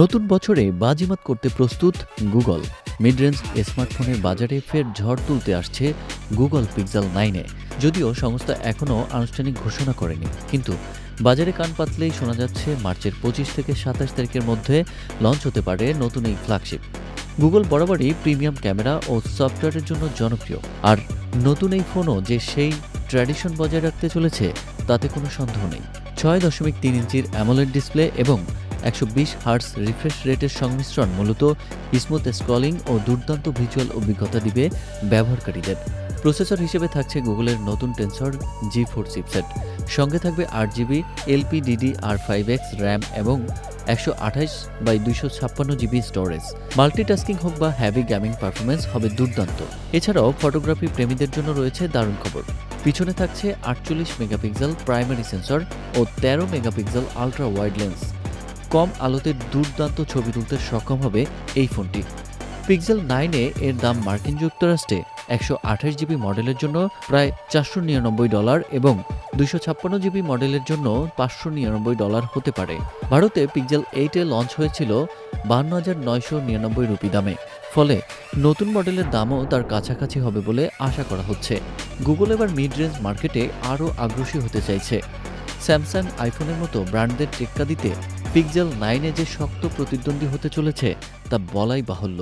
নতুন বছরে বাজিমাত করতে প্রস্তুত গুগল। মিড রেঞ্জ স্মার্টফোনের বাজারে ফের ঝড় তুলতে আসছে গুগল পিক্সেল নাইনে যদিও সংস্থা এখনও আনুষ্ঠানিক ঘোষণা করেনি, কিন্তু বাজারে কান পাতলেই শোনা যাচ্ছে মার্চের পঁচিশ থেকে সাতাশ তারিখের মধ্যে লঞ্চ হতে পারে নতুন এই ফ্ল্যাগশিপ গুগল বরাবরই প্রিমিয়াম ক্যামেরা ও সফটওয়্যারের জন্য জনপ্রিয়। আর নতুন এই ফোনও যে সেই ট্র্যাডিশন বজায় রাখতে চলেছে, তাতে কোনো সন্দেহ নেই। ছয় দশমিক তিন ইঞ্চির অ্যামোলেড ডিসপ্লে এবং একশো বিশ হার্টস রিফ্রেশ রেটের সংমিশ্রণ মূলত স্মুথ স্ক্রলিং ও দুর্দান্ত ভিজুয়াল অভিজ্ঞতা দিবে ব্যবহারকারীদের। প্রসেসর হিসেবে থাকছে গুগলের নতুন টেন্সর জি ফোর চিপসেট। সঙ্গে থাকবে আট GB LPDDR five X, RAM এবং একশো আঠাশ বাই দুইশো ছাপ্পান্ন জিবি স্টোরেজ। মাল্টিটাস্কিং হোক বা হ্যাভি গেমিং পারফরমেন্স হবে দুর্দান্ত। এছাড়াও ফটোগ্রাফি প্রেমীদের জন্য রয়েছে দারুণ খবর। পিছনে থাকছে আটচল্লিশ মেগাপিক্সেল প্রাইমারি সেন্সর ও তেরো মেগাপিক্সেল আলট্রা ওয়াইড লেন্স। কম আলোতে দুর্দান্ত ছবি তুলতে সক্ষম হবে এই ফোনটি। পিক্সেল নাইনে এর দাম মার্কিন যুক্তরাষ্ট্রে একশো আঠাশ জিবি মডেলের জন্য প্রায় চারশো নিরানব্বই ডলার এবং দুইশো ছাপ্পান্ন জিবি মডেলের জন্য পাঁচশো নিরানব্বই ডলার হতে পারে। ভারতে পিক্সেল এইটে লঞ্চ হয়েছিল বান্ন হাজার নয়শো নিরানব্বই রুপি দামে। ফলে নতুন মডেলের দামও তার কাছাকাছি হবে বলে আশা করা হচ্ছে। গুগল এবার মিড রেঞ্জ মার্কেটে আরও আগ্রসী হতে চাইছে। স্যামসাং আইফোনের মতো ব্র্যান্ডদের টেক্কা দিতে পিক্সেল নাইনে যে শক্ত প্রতিদ্বন্দ্বী হতে চলেছে তা বলাই বাহুল্য।